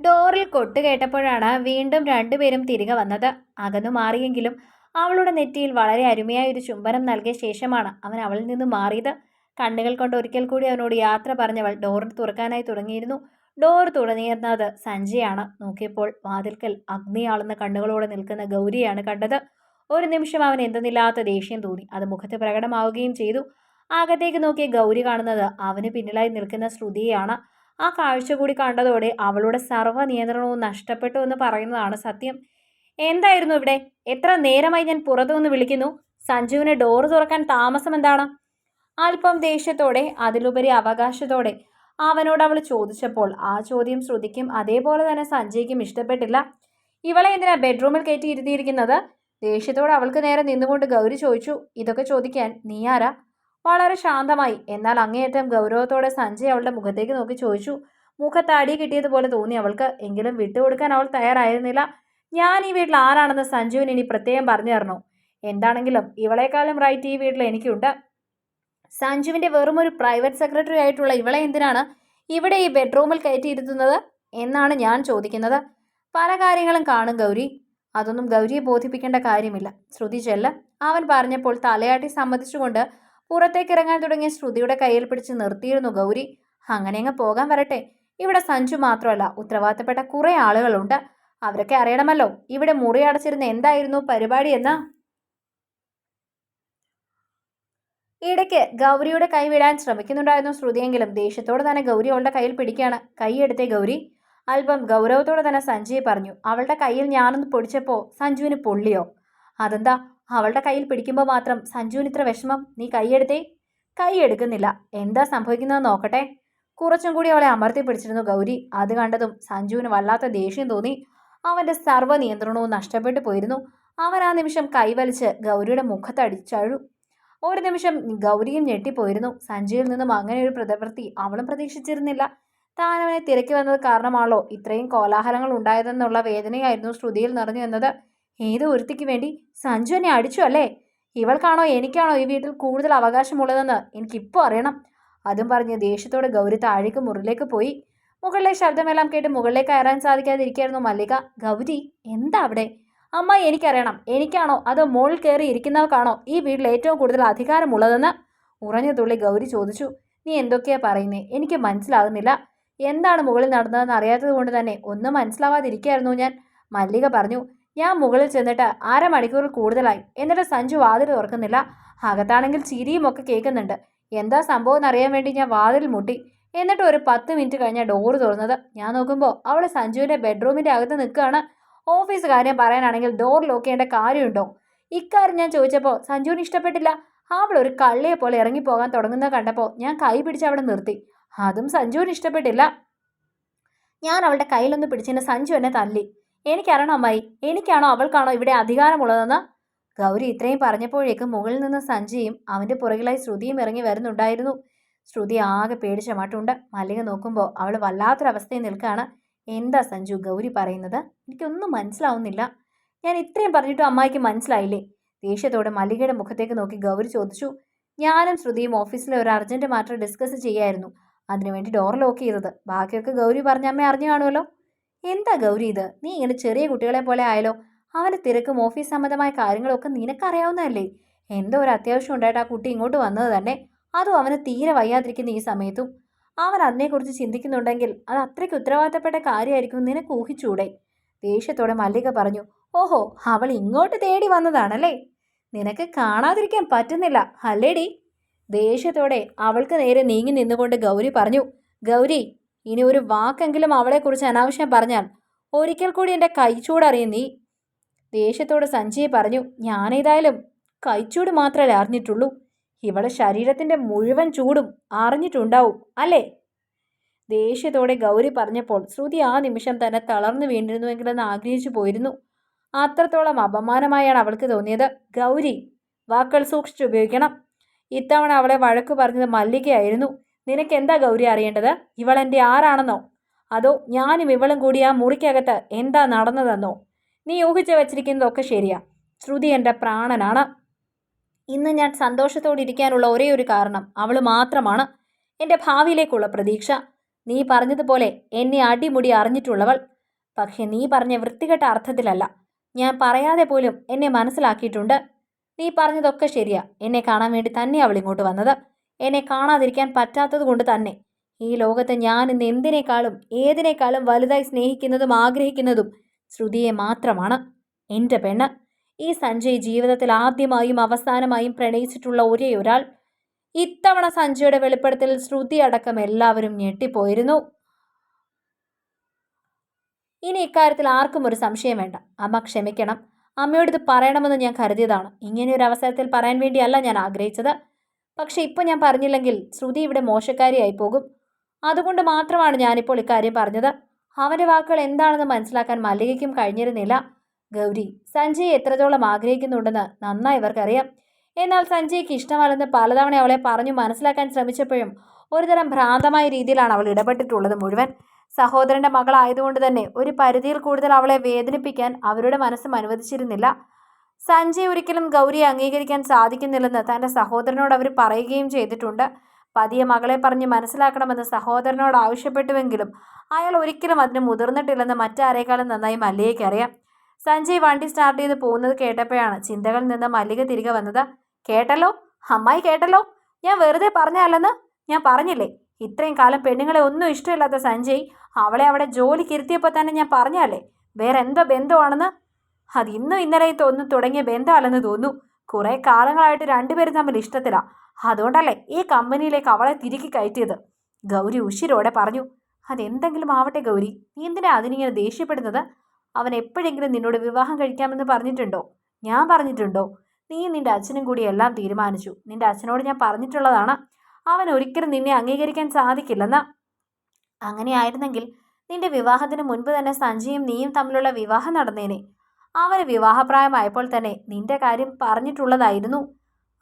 ഡോറിൽ കൊട്ട് കേട്ടപ്പോഴാണ് വീണ്ടും രണ്ടുപേരും തിരികെ വന്നത്. അകന്നു മാറിയെങ്കിലും അവളുടെ നെറ്റിയിൽ വളരെ അരുമയായ ഒരു ചുംബനം നൽകിയ ശേഷമാണ് അവൻ അവളിൽ നിന്ന് മാറിയത്. കണ്ണുകൾ കൊണ്ട് ഒരിക്കൽ കൂടി അവനോട് യാത്ര പറഞ്ഞവൾ ഡോർ തുറക്കാനായി തുടങ്ങിയിരുന്നു. ഡോർ തുറന്നിരുന്നത് സഞ്ജയാണ്. നോക്കിയപ്പോൾ വാതിൽക്കൽ അഗ്നിയാളുന്ന കണ്ണുകളോടെ നിൽക്കുന്ന ഗൗരിയാണ് കണ്ടത്. ഒരു നിമിഷം അവൻ എന്തെന്നില്ലാത്ത ദേഷ്യം തോന്നി. അത് മുഖത്ത് പ്രകടമാവുകയും ചെയ്തു. അകത്തേക്ക് നോക്കിയ ഗൗരി കാണുന്നത് അവന് പിന്നിലായി നിൽക്കുന്ന ശ്രുതിയെയാണ്. ആ കാഴ്ച കൂടി കണ്ടതോടെ അവളുടെ സർവ നിയന്ത്രണവും നഷ്ടപ്പെട്ടു എന്ന് പറയുന്നതാണ് സത്യം. എന്തായിരുന്നു ഇവിടെ? എത്ര നേരമായി ഞാൻ പുറത്തുനിന്ന് വിളിക്കുന്നു? സഞ്ജുവിനെ ഡോറ് തുറക്കാൻ താമസം എന്താണ്? അല്പം ദേഷ്യത്തോടെ അതിലുപരി അവകാശത്തോടെ അവനോട് അവൾ ചോദിച്ചപ്പോൾ ആ ചോദ്യം ശ്രുതിക്കും അതേപോലെ തന്നെ സഞ്ജയ്ക്കും ഇഷ്ടപ്പെട്ടില്ല. ഇവളെ എന്തിനാ ബെഡ്റൂമിൽ കയറ്റി ഇരുത്തിയിരിക്കുന്നത്? ദേഷ്യത്തോടെ അവൾക്ക് നേരെ നിന്നുകൊണ്ട് ഗൗരി ചോദിച്ചു ഇതൊക്കെ ചോദിക്കാൻ നീ ആരാ? വളരെ ശാന്തമായി. എന്നാൽ അങ്ങേയറ്റം ഗൗരവത്തോടെ സഞ്ജയ് അവളുടെ മുഖത്തേക്ക് നോക്കി ചോദിച്ചു മുഖത്ത് അടി കിട്ടിയതുപോലെ തോന്നി അവൾക്ക്. എങ്കിലും വിട്ടുകൊടുക്കാൻ അവൾ തയ്യാറായിരുന്നില്ല. ഞാൻ ഈ വീട്ടിൽ ആരാണെന്ന് സഞ്ജുവിന് ഇനി പ്രത്യേകം പറഞ്ഞു തരണോ? എന്താണെങ്കിലും ഇവളെക്കാളും റൈറ്റ് ഈ വീട്ടിൽ എനിക്കുണ്ട്. സഞ്ജുവിന്റെ വെറും ഒരു പ്രൈവറ്റ് സെക്രട്ടറി ആയിട്ടുള്ള ഇവളെ എന്തിനാണ് ഇവിടെ ഈ ബെഡ്റൂമിൽ കയറ്റിയിരുത്തുന്നത്? എന്നാണ് ഞാൻ ചോദിക്കുന്നത്. പല കാര്യങ്ങളും കാണും ഗൗരി. അതൊന്നും ഗൗരിയെ ബോധിപ്പിക്കേണ്ട കാര്യമില്ല. ശ്രുതി ചെല്ല. അവൻ പറഞ്ഞപ്പോൾ തലയാട്ടി സമ്മതിച്ചുകൊണ്ട് പുറത്തേക്ക് ഇറങ്ങാൻ തുടങ്ങിയ ശ്രുതിയുടെ കയ്യിൽ പിടിച്ച് നിർത്തിയിരുന്നു ഗൗരി. അങ്ങനെ അങ്ങ് പോകാൻ വരട്ടെ. ഇവിടെ സഞ്ജു മാത്രമല്ല ഉത്തരവാദിത്തപ്പെട്ട കുറെ ആളുകളുണ്ട്. അവരൊക്കെ അറിയണമല്ലോ ഇവിടെ മുറി അടച്ചിരുന്ന എന്തായിരുന്നു പരിപാടി എന്ന്. ഇടയ്ക്ക് ഗൗരിയുടെ കൈ വിടാൻ ശ്രമിക്കുന്നുണ്ടായിരുന്നു ശ്രുതിയെങ്കിലും ദേഷ്യത്തോടെ തന്നെ ഗൗരി അവളുടെ കയ്യിൽ പിടിക്കുകയാണ്. കൈയെടുത്തേ ഗൗരി. അല്പം ഗൗരവത്തോടെ തന്നെ സഞ്ജയ് പറഞ്ഞു അവളുടെ കയ്യിൽ ഞാനൊന്ന് പൊടിച്ചപ്പോൾ സഞ്ജുവിന് പൊള്ളിയോ? അതെന്താ അവളുടെ കയ്യിൽ പിടിക്കുമ്പോൾ മാത്രം സഞ്ജുവിന് ഇത്ര വിഷമം. നീ കൈയെടുത്തേ. കൈ എടുക്കുന്നില്ല എന്താ സംഭവിക്കുന്നത് നോക്കട്ടെ. കുറച്ചും കൂടി അവളെ അമർത്തി പിടിച്ചിരുന്നു ഗൗരി. അത് കണ്ടതും സഞ്ജുവിന് വല്ലാത്ത ദേഷ്യം തോന്നി. അവന്റെ സർവ നിയന്ത്രണവും നഷ്ടപ്പെട്ടു പോയിരുന്നു. അവൻ ആ നിമിഷം കൈവലിച്ച് ഗൗരിയുടെ മുഖത്തടിച്ചഴു ഒരു നിമിഷം ഗൗരിയും ഞെട്ടിപ്പോയിരുന്നു. സഞ്ജയിൽ നിന്നും അങ്ങനെ ഒരു പ്രവൃത്തി അവളും പ്രതീക്ഷിച്ചിരുന്നില്ല. താൻ അവനെ തിരക്കി വന്നത് കാരണമാണല്ലോ. ഇത്രയും കോലാഹലങ്ങൾ ഉണ്ടായതെന്നുള്ള വേദനയായിരുന്നു ശ്രുതിയിൽ നിറഞ്ഞു വന്നത് ഏത് ഒരുത്തിക്ക് വേണ്ടി സഞ്ജു എന്നെ അടിച്ചു അല്ലേ? ഇവൾക്കാണോ എനിക്കാണോ ഈ വീട്ടിൽ കൂടുതൽ അവകാശമുള്ളതെന്ന് എനിക്കിപ്പോൾ അറിയണം. അതും പറഞ്ഞ് ദേഷ്യത്തോടെ ഗൗരി താഴേക്ക് മുറിലേക്ക് പോയി. മുകളിലെ ശബ്ദമെല്ലാം കേട്ട് മുകളിലേക്ക് കയറാൻ സാധിക്കാതിരിക്കായിരുന്നു മല്ലിക. ഗൗരി എന്താ അവിടെ? അമ്മ എനിക്കറിയണം. എനിക്കാണോ അതോ മോളിൽ കയറി ഇരിക്കുന്നവർക്കാണോ ഈ വീട്ടിൽ ഏറ്റവും കൂടുതൽ അധികാരമുള്ളതെന്ന്? ഉറഞ്ഞ തുള്ളി ഗൗരി ചോദിച്ചു. നീ എന്തൊക്കെയാ പറയുന്നേ? എനിക്ക് മനസ്സിലാകുന്നില്ല. എന്താണ് മുകളിൽ നടന്നതെന്ന് അറിയാത്തത് കൊണ്ട് തന്നെ ഒന്നും മനസ്സിലാവാതിരിക്കായിരുന്നു ഞാൻ മല്ലിക പറഞ്ഞു. ഞാൻ മുകളിൽ ചെന്നിട്ട് അരമണിക്കൂറിൽ കൂടുതലായി. എന്നിട്ട് സഞ്ജു വാതിൽ തുറക്കുന്നില്ല. അകത്താണെങ്കിൽ ചിരിയും ഒക്കെ കേൾക്കുന്നുണ്ട്. എന്താ സംഭവം എന്നറിയാൻ വേണ്ടി ഞാൻ വാതിൽ മുട്ടി. എന്നിട്ട് ഒരു പത്ത് മിനിറ്റ് കഴിഞ്ഞാൽ ഡോറ് തുറന്നത്. ഞാൻ നോക്കുമ്പോൾ അവൾ സഞ്ജുവിന്റെ ബെഡ്റൂമിന്റെ അകത്ത് നിൽക്കുകയാണ്. ഓഫീസ് കാര്യം പറയാനാണെങ്കിൽ ഡോർ ലോക്ക് ചെയ്യേണ്ട കാര്യമുണ്ടോ? ഇക്കാര്യം ഞാൻ ചോദിച്ചപ്പോൾ സഞ്ജുവിന് ഇഷ്ടപ്പെട്ടില്ല. അവൾ ഒരു കള്ളിയെ പോലെ ഇറങ്ങിപ്പോകാൻ തുടങ്ങുന്നത് കണ്ടപ്പോൾ ഞാൻ കൈ പിടിച്ച് അവിടെ നിർത്തി. അതും സഞ്ജുവിന് ഇഷ്ടപ്പെട്ടില്ല. ഞാൻ അവളുടെ കയ്യിലൊന്ന് പിടിച്ചതിന് സഞ്ജു എന്നെ തല്ലി. എനിക്കറിയണം അമ്മായി? എനിക്കാണോ അവൾക്കാണോ ഇവിടെ അധികാരമുള്ളതെന്ന്? ഗൗരി ഇത്രയും പറഞ്ഞപ്പോഴേക്കും മുകളിൽ നിന്ന് സഞ്ജയും അവന്റെ പുറകിലായി ശ്രുതിയും ഇറങ്ങി വരുന്നുണ്ടായിരുന്നു. ശ്രുതി ആകെ പേടിച്ച മട്ടുണ്ട് മല്ലിക നോക്കുമ്പോൾ അവൾ വല്ലാത്തൊരവസ്ഥയിൽ നിൽക്കുകയാണ്. എന്താ സഞ്ജു ഗൗരി പറയുന്നത്? എനിക്കൊന്നും മനസ്സിലാവുന്നില്ല. ഞാൻ ഇത്രയും പറഞ്ഞിട്ടും അമ്മായിക്ക് മനസ്സിലായില്ലേ? ദേഷ്യത്തോടെ മല്ലികയുടെ മുഖത്തേക്ക് നോക്കി ഗൗരി ചോദിച്ചു. ഞാനും ശ്രുതിയും ഓഫീസിലെ ഒരു അർജന്റ് മാറ്റർ ഡിസ്കസ് ചെയ്യായിരുന്നു. അതിനുവേണ്ടി ഡോർ ലോക്ക് ചെയ്തത്. ബാക്കിയൊക്കെ ഗൗരി പറഞ്ഞ അമ്മ അറിഞ്ഞു കാണുമല്ലോ. എന്താ ഗൗരി ഇത്? നീ ഇങ്ങനെ ചെറിയ കുട്ടികളെ പോലെ ആയാലോ? അവന്റെ തിരക്കും ഓഫീസ് സംബന്ധമായ കാര്യങ്ങളൊക്കെ നിനക്കറിയാവുന്നതല്ലേ? എന്തോ ഒരു അത്യാവശ്യം ഉണ്ടായിട്ട് ആ കുട്ടി ഇങ്ങോട്ട് വന്നത് തന്നെ. അതും അവന് തീരെ വയ്യാതിരിക്കുന്ന ഈ സമയത്തും. അവൻ അതിനെക്കുറിച്ച് ചിന്തിക്കുന്നുണ്ടെങ്കിൽ അത് അത്രയ്ക്ക് ഉത്തരവാദിത്തപ്പെട്ട കാര്യമായിരിക്കും നിനക്ക് ഊഹിച്ചൂടെ ദേഷ്യത്തോടെ മല്ലിക പറഞ്ഞു ഓഹോ അവൾ ഇങ്ങോട്ട് തേടി വന്നതാണല്ലേ? നിനക്ക് കാണാതിരിക്കാൻ പറ്റുന്നില്ല അല്ലേടി? ദേഷ്യത്തോടെ അവൾക്ക് നേരെ നീങ്ങി നിന്നുകൊണ്ട് ഗൗരി പറഞ്ഞു ഗൗരി ഇനി ഒരു വാക്കെങ്കിലും അവളെക്കുറിച്ച് അനാവശ്യം പറഞ്ഞാൽ ഒരിക്കൽ കൂടി എന്റെ കൈച്ചൂടറിയും നീ. ദേഷ്യത്തോട് സഞ്ജയ് പറഞ്ഞു ഞാനേതായാലും കൈച്ചൂട് മാത്രമല്ലേ അറിഞ്ഞിട്ടുള്ളൂ. ഇവളെ ശരീരത്തിന്റെ മുഴുവൻ ചൂടും അറിഞ്ഞിട്ടുണ്ടാവും അല്ലേ? ദേഷ്യത്തോടെ ഗൗരി പറഞ്ഞപ്പോൾ ശ്രുതി ആ നിമിഷം തന്നെ തളർന്നു വീണ്ടിരുന്നുവെങ്കിലെന്ന് ആഗ്രഹിച്ചു പോയിരുന്നു. അത്രത്തോളം അപമാനമായാണ് അവൾക്ക് തോന്നിയത്. ഗൗരി വാക്കുകൾ സൂക്ഷിച്ചുപയോഗിക്കണം ഇത്തവണ അവളെ വഴക്ക് പറഞ്ഞത് മല്ലികയായിരുന്നു. നിനക്ക് എന്താ ഗൗരി അറിയേണ്ടത്? ഇവൾ എന്റെ ആരാണെന്നോ? അതോ ഞാനും ഇവളും കൂടി ആ മുറിക്കകത്ത് എന്താ നടന്നതെന്നോ? നീ ഊഹിച്ചു വച്ചിരിക്കുന്നതൊക്കെ ശരിയാ. ശ്രുതി എന്റെ പ്രാണനാണ്. ഇന്ന് ഞാൻ സന്തോഷത്തോടെ ഇരിക്കാനുള്ള ഒരേ ഒരു കാരണം അവൾ മാത്രമാണ്. എന്റെ ഭാവിയിലേക്കുള്ള പ്രതീക്ഷ. നീ പറഞ്ഞതുപോലെ എന്നെ അടിമുടി അറിഞ്ഞിട്ടുള്ളവൾ. പക്ഷെ നീ പറഞ്ഞ വൃത്തികെട്ട അർത്ഥത്തിലല്ല. ഞാൻ പറയാതെ പോലും എന്നെ മനസ്സിലാക്കിയിട്ടുണ്ട്. നീ പറഞ്ഞതൊക്കെ ശരിയാ. എന്നെ കാണാൻ വേണ്ടി തന്നെ അവൾ ഇങ്ങോട്ട് വന്നത്. എന്നെ കാണാതിരിക്കാൻ പറ്റാത്തത് കൊണ്ട് തന്നെ. ഈ ലോകത്ത് ഞാൻ ഇന്ന് എന്തിനേക്കാളും ഏതിനേക്കാളും വലുതായി സ്നേഹിക്കുന്നതും ആഗ്രഹിക്കുന്നതും ശ്രുതിയെ മാത്രമാണ്. എന്റെ പെണ്ണ്. ഈ സഞ്ജയ് ജീവിതത്തിൽ ആദ്യമായും അവസാനമായും പ്രണയിച്ചിട്ടുള്ള ഒരേ ഒരാൾ. ഇത്തവണ സഞ്ജയുടെ വെളിപ്പെടുത്തൽ ശ്രുതി അടക്കം എല്ലാവരും ഞെട്ടിപ്പോയിരുന്നു. ഇനി ഇക്കാര്യത്തിൽ ആർക്കും ഒരു സംശയം വേണ്ട. അമ്മ ക്ഷമിക്കണം. അമ്മയോട് ഇത് പറയണമെന്ന് ഞാൻ കരുതിയതാണ്. ഇങ്ങനെയൊരു അവസരത്തിൽ പറയാൻ വേണ്ടിയല്ല ഞാൻ ആഗ്രഹിച്ചത്. പക്ഷെ ഇപ്പോൾ ഞാൻ പറഞ്ഞില്ലെങ്കിൽ ശ്രുതി ഇവിടെ മോശക്കാരിയായി പോകും. അതുകൊണ്ട് മാത്രമാണ് ഞാനിപ്പോൾ ഇക്കാര്യം പറഞ്ഞത്. അവന്റെ വാക്കുകൾ എന്താണെന്ന് മനസ്സിലാക്കാൻ മല്ലികയ്ക്കും കഴിഞ്ഞിരുന്നില്ല. ഗൗരി സഞ്ജയ് എത്രത്തോളം ആഗ്രഹിക്കുന്നുണ്ടെന്ന് നന്നായി ഇവർക്കറിയാം. എന്നാൽ സഞ്ജയ്ക്ക് ഇഷ്ടമല്ലെന്ന് പലതവണ അവളെ പറഞ്ഞു മനസ്സിലാക്കാൻ ശ്രമിച്ചപ്പോഴും ഒരുതരം ഭ്രാന്തമായ രീതിയിലാണ് അവൾ ഇടപെട്ടിട്ടുള്ളത് മുഴുവൻ. സഹോദരന്റെ മകളായതുകൊണ്ട് തന്നെ ഒരു പരിധിയിൽ കൂടുതൽ അവളെ വേദനിപ്പിക്കാൻ അവരുടെ മനസ്സും അനുവദിച്ചിരുന്നില്ല. സഞ്ജയ് ഒരിക്കലും ഗൗരിയെ അംഗീകരിക്കാൻ സാധിക്കുന്നില്ലെന്ന് തന്റെ സഹോദരനോട് അവർ പറയുകയും ചെയ്തിട്ടുണ്ട്. പതിയെ മകളെ പറഞ്ഞ് മനസ്സിലാക്കണമെന്ന് സഹോദരനോട് ആവശ്യപ്പെട്ടുവെങ്കിലും അയാൾ ഒരിക്കലും അതിന് മുതിർന്നിട്ടില്ലെന്ന് മറ്റാരേക്കാളും നന്നായി മല്ലികയ്ക്ക് അറിയാം. സഞ്ജയ് വണ്ടി സ്റ്റാർട്ട് ചെയ്ത് പോകുന്നത് കേട്ടപ്പോഴാണ് ചിന്തകളിൽ നിന്ന് മല്ലിക തിരികെ വന്നത്. കേട്ടല്ലോ? അമ്മായി കേട്ടല്ലോ? ഞാൻ വെറുതെ പറഞ്ഞതല്ലെന്ന്? ഞാൻ പറഞ്ഞില്ലേ? ഇത്രയും കാലം പെണ്ണുങ്ങളെ ഒന്നും ഇഷ്ടമില്ലാത്ത സഞ്ജയ് അവളെ അവിടെ ജോലിക്ക് ഇരുത്തിയപ്പോൾ തന്നെ ഞാൻ പറഞ്ഞല്ലേ വേറെ എന്തോ ബന്ധമാണെന്ന്? അത് ഇന്നും ഇന്നലെയും തോന്നുന്നു തുടങ്ങിയ ബന്ധമല്ലെന്ന് തോന്നുന്നു. കുറേ കാലങ്ങളായിട്ട് രണ്ടുപേരും തമ്മിൽ ഇഷ്ടത്തിലാ. അതുകൊണ്ടല്ലേ ഈ കമ്പനിയിലേക്ക് അവളെ തിരികെ കയറ്റിയത്. ഗൗരി ഉഷിരോടെ പറഞ്ഞു അതെന്തെങ്കിലും ആവട്ടെ ഗൗരി നീ എന്തിനാ അതിനിങ്ങനെ ദേഷ്യപ്പെടുന്നത്? അവൻ എപ്പോഴെങ്കിലും നിന്നോട് വിവാഹം കഴിക്കാമെന്ന് പറഞ്ഞിട്ടുണ്ടോ? ഞാൻ പറഞ്ഞിട്ടുണ്ടോ? നീ നിന്റെ അച്ഛനും കൂടി എല്ലാം തീരുമാനിച്ചു. നിന്റെ അച്ഛനോട് ഞാൻ പറഞ്ഞിട്ടുള്ളതാണ്. അവൻ ഒരിക്കലും നിന്നെ അംഗീകരിക്കാൻ സാധിക്കില്ലെന്ന്. അങ്ങനെയായിരുന്നെങ്കിൽ നിന്റെ വിവാഹത്തിന് മുൻപ് തന്നെ സഞ്ജയും നീയും തമ്മിലുള്ള വിവാഹം നടന്നേനെ. അവന് വിവാഹപ്രായമായപ്പോൾ തന്നെ നിന്റെ കാര്യം പറഞ്ഞിട്ടുള്ളതായിരുന്നു.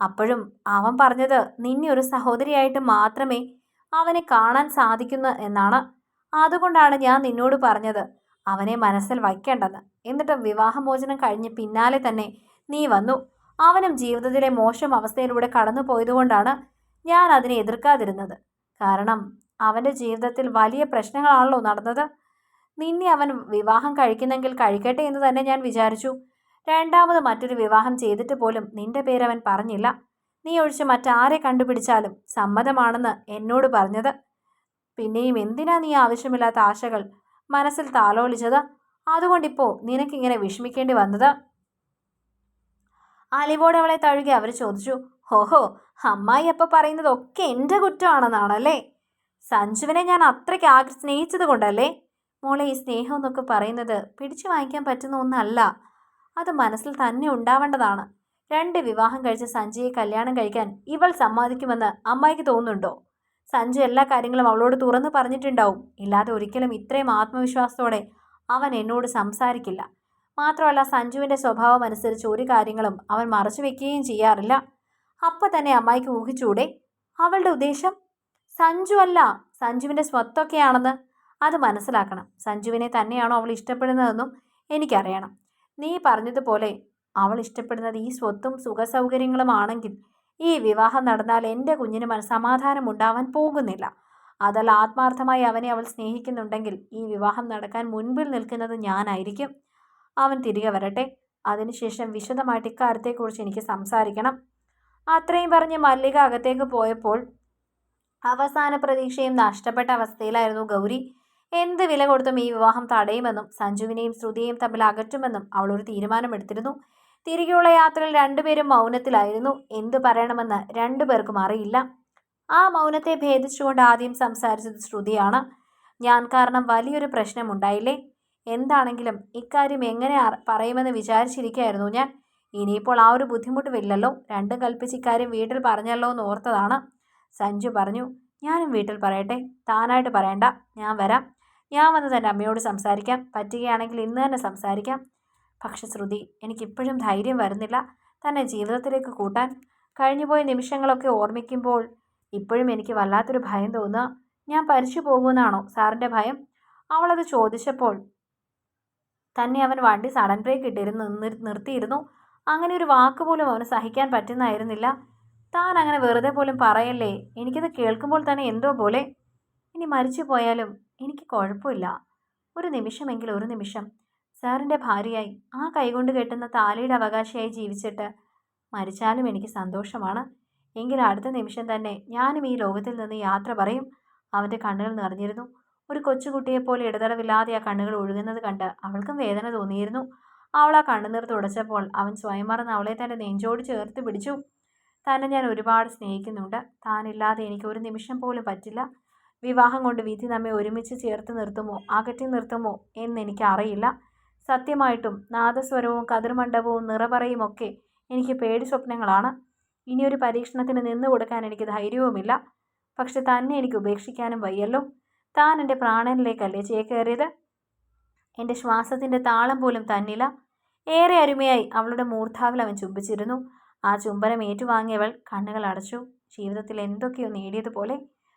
അപ്പോഴും അവൻ പറഞ്ഞത് നിന്നെ ഒരു സഹോദരിയായിട്ട് മാത്രമേ അവനെ കാണാൻ സാധിക്കുന്നു എന്നാണ്. അതുകൊണ്ടാണ് ഞാൻ നിന്നോട് പറഞ്ഞത് അവനെ മനസ്സിൽ വയ്ക്കേണ്ടെന്ന്. എന്നിട്ട് വിവാഹമോചനം കഴിഞ്ഞ് പിന്നാലെ തന്നെ നീ വന്നു. അവനും ജീവിതത്തിലെ മോശം അവസ്ഥയിലൂടെ കടന്നു പോയതുകൊണ്ടാണ് ഞാൻ അതിനെ എതിർക്കാതിരുന്നത്. കാരണം അവന്റെ ജീവിതത്തിൽ വലിയ പ്രശ്നങ്ങളാണല്ലോ നടന്നത്. നിന്നെ അവൻ വിവാഹം കഴിക്കുന്നെങ്കിൽ കഴിക്കട്ടെ എന്ന് തന്നെ ഞാൻ വിചാരിച്ചു. രണ്ടാമത് മറ്റൊരു വിവാഹം ചെയ്തിട്ട് പോലും നിന്റെ പേരവൻ പറഞ്ഞില്ല. നീ ഒഴിച്ച് മറ്റാരെ കണ്ടുപിടിച്ചാലും സമ്മതമാണെന്ന് എന്നോട് പറഞ്ഞത്. പിന്നെയും എന്തിനാ നീ ആവശ്യമില്ലാത്ത ആശകൾ മനസ്സിൽ താലോലിച്ചത്? അതുകൊണ്ടിപ്പോൾ നിനക്കിങ്ങനെ വിഷമിക്കേണ്ടി വന്നത്? അലിവോടെ അവളെ തഴുകി അവർ ചോദിച്ചു ഹോഹോ അമ്മായി അപ്പ പറയുന്നതൊക്കെ എന്റെ കുറ്റമാണെന്നാണല്ലേ? സഞ്ജുവിനെ ഞാൻ അത്രയ്ക്ക് ആഗ്രഹ സ്നേഹിച്ചത് കൊണ്ടല്ലേ? മോളെ ഈ സ്നേഹം എന്നൊക്കെ പറയുന്നത് പിടിച്ചു വാങ്ങിക്കാൻ പറ്റുന്ന ഒന്നല്ല. അത് മനസ്സിൽ തന്നെ ഉണ്ടാവേണ്ടതാണ്. രണ്ട് വിവാഹം കഴിച്ച സഞ്ജയെ കല്യാണം കഴിക്കാൻ ഇവൾ സമ്മതിക്കുമെന്ന് അമ്മായിക്ക് തോന്നുന്നുണ്ടോ? സഞ്ജു എല്ലാ കാര്യങ്ങളും അവളോട് തുറന്നു പറഞ്ഞിട്ടുണ്ടാവും. ഇല്ലാതെ ഒരിക്കലും ഇത്രയും ആത്മവിശ്വാസത്തോടെ അവൻ എന്നോട് സംസാരിക്കില്ല. മാത്രമല്ല സഞ്ജുവിന്റെ സ്വഭാവം അനുസരിച്ച് ഒരു കാര്യങ്ങളും അവൻ മറച്ചു വെക്കുകയും ചെയ്യാറില്ല. അപ്പം തന്നെ അമ്മായിക്ക് ഊഹിച്ചൂടെ? അവളുടെ ഉദ്ദേശം? സഞ്ജു അല്ല. സഞ്ജുവിന്റെ സ്വത്തൊക്കെയാണെന്ന് അത് മനസ്സിലാക്കണം. സഞ്ജുവിനെ തന്നെയാണോ അവൾ ഇഷ്ടപ്പെടുന്നതെന്നും എനിക്കറിയണം. നീ പറഞ്ഞതുപോലെ അവൾ ഇഷ്ടപ്പെടുന്നത് ഈ സ്വത്തും സുഖസൗകര്യങ്ങളുമാണെങ്കിൽ ഈ വിവാഹം നടന്നാൽ എന്റെ കുഞ്ഞിന് മനസ്സമാധാനം ഉണ്ടാവാൻ പോകുന്നില്ല. അതല്ല ആത്മാർത്ഥമായി അവനെ അവൾ സ്നേഹിക്കുന്നുണ്ടെങ്കിൽ ഈ വിവാഹം നടക്കാൻ മുൻപിൽ നിൽക്കുന്നത് ഞാനായിരിക്കും. അവൻ തിരികെ വരട്ടെ. അതിനുശേഷം വിശദമായിട്ട് ഇക്കാര്യത്തെക്കുറിച്ച് എനിക്ക് സംസാരിക്കണം. അത്രയും പറഞ്ഞ് മല്ലിക അകത്തേക്ക് പോയപ്പോൾ അവസാന പ്രതീക്ഷയും നഷ്ടപ്പെട്ട അവസ്ഥയിലായിരുന്നു ഗൗരി. എന്ത് വില കൊടുത്തും ഈ വിവാഹം തടയുമെന്നും സഞ്ജുവിനെയും ശ്രുതിയെയും തമ്മിൽ അകറ്റുമെന്നും അവൾ ഒരു തീരുമാനമെടുത്തിരുന്നു. തിരികെയുള്ള യാത്രയിൽ രണ്ടുപേരും മൗനത്തിലായിരുന്നു. എന്തു പറയണമെന്ന് രണ്ടുപേർക്കും അറിയില്ല. ആ മൗനത്തെ ഭേദിച്ചുകൊണ്ട് ആദ്യം സംസാരിച്ചത് ശ്രുതിയാണ്. ഞാൻ കാരണം വലിയൊരു പ്രശ്നമുണ്ടായില്ലേ എന്താണെങ്കിലും ഇക്കാര്യം എങ്ങനെ പറയുമെന്ന് വിചാരിച്ചിരിക്കുകയായിരുന്നു ഞാൻ. ഇനിയിപ്പോൾ ആ ഒരു ബുദ്ധിമുട്ട് വരില്ലല്ലോ രണ്ടും കൽപ്പിച്ച് ഇക്കാര്യം വീട്ടിൽ പറഞ്ഞല്ലോ എന്ന് ഓർത്തതാണ്. സഞ്ജു പറഞ്ഞു ഞാനും വീട്ടിൽ പറയട്ടെ. താനായിട്ട് പറയണ്ട. ഞാൻ വരാം. ഞാൻ വന്ന് തന്റെ അമ്മയോട് സംസാരിക്കാം. പറ്റുകയാണെങ്കിൽ ഇന്ന് തന്നെ സംസാരിക്കാം. പക്ഷെ ശ്രുതി എനിക്കിപ്പോഴും ധൈര്യം വരുന്നില്ല തന്നെ ജീവിതത്തിലേക്ക് കൂട്ടാൻ. കഴിഞ്ഞുപോയ നിമിഷങ്ങളൊക്കെ ഓർമ്മിക്കുമ്പോൾ ഇപ്പോഴും എനിക്ക് വല്ലാത്തൊരു ഭയം തോന്നുക. ഞാൻ പരിച്ചു പോകുമെന്നാണോ സാറിന്റെ ഭയം? അവളത് ചോദിച്ചപ്പോൾ തന്നെ അവൻ വണ്ടി സഡൻ ബ്രേക്ക് ഇട്ടിരുന്നു നിർത്തിയിരുന്നു. അങ്ങനെ ഒരു വാക്ക് പോലും അവന് സഹിക്കാൻ പറ്റുന്നായിരുന്നില്ല. താൻ അങ്ങനെ വെറുതെ പോലും പറയല്ലേ? എനിക്കത് കേൾക്കുമ്പോൾ തന്നെ എന്തോ പോലെ. ഇനി മരിച്ചു പോയാലും എനിക്ക് കുഴപ്പമില്ല. ഒരു നിമിഷമെങ്കിൽ ഒരു നിമിഷം. സാറിന്റെ ഭാര്യയായി ആ കൈകൊണ്ട് കെട്ടുന്ന താലിയുടെ അവകാശിയായി ജീവിച്ചിട്ട് മരിച്ചാലും എനിക്ക് സന്തോഷമാണ്. എങ്കിൽ അടുത്ത നിമിഷം തന്നെ ഞാനും ഈ ലോകത്തിൽ നിന്ന് യാത്ര പറയും. അവന്റെ കണ്ണുകൾ നിറഞ്ഞിരുന്നു. ഒരു കൊച്ചുകുട്ടിയെപ്പോലെ ഇടതടവില്ലാതെ ആ കണ്ണുകൾ ഒഴുകുന്നത് കണ്ട് അവൾക്കും വേദന തോന്നിയിരുന്നു. അവൾ ആ കണ്ണുനീർ തുടച്ചപ്പോൾ അവൻ സ്വയം മറന്ന് അവളെ തന്റെ നെഞ്ചോട് ചേർത്ത് പിടിച്ചു. തന്നെ ഞാൻ ഒരുപാട് സ്നേഹിക്കുന്നുണ്ട്. താനില്ലാതെ എനിക്ക് ഒരു നിമിഷം പോലും പറ്റില്ല. വിവാഹം കൊണ്ട് വിധി നമ്മെ ഒരുമിച്ച് ചേർത്ത് നിർത്തുമോ? അകറ്റി നിർത്തുമോ എന്നെനിക്ക് അറിയില്ല സത്യമായിട്ടും നാദസ്വരവും കതിർമണ്ഡപവും നിറപറയുമൊക്കെ എനിക്ക് പേടി സ്വപ്നങ്ങളാണ്. ഇനിയൊരു പരീക്ഷണത്തിന് നിന്നു കൊടുക്കാൻ എനിക്ക് ധൈര്യവുമില്ല. പക്ഷെ തന്നെ എനിക്ക് ഉപേക്ഷിക്കാനും വയ്യല്ലോ. താൻ എന്റെ പ്രാണനിലേക്കല്ലേ ചേക്കേറിയത്? എന്റെ ശ്വാസത്തിന്റെ താളം പോലും തന്നില്ല. ഏറെ അരുമയായി അവളുടെ മൂർധാവിൽ അവൻ ചുംബിച്ചിരുന്നു. ആ ചുംബനം ഏറ്റുവാങ്ങിയവൾ കണ്ണുകൾ അടച്ചു. ജീവിതത്തിൽ എന്തൊക്കെയോ നേടിയതുപോലെ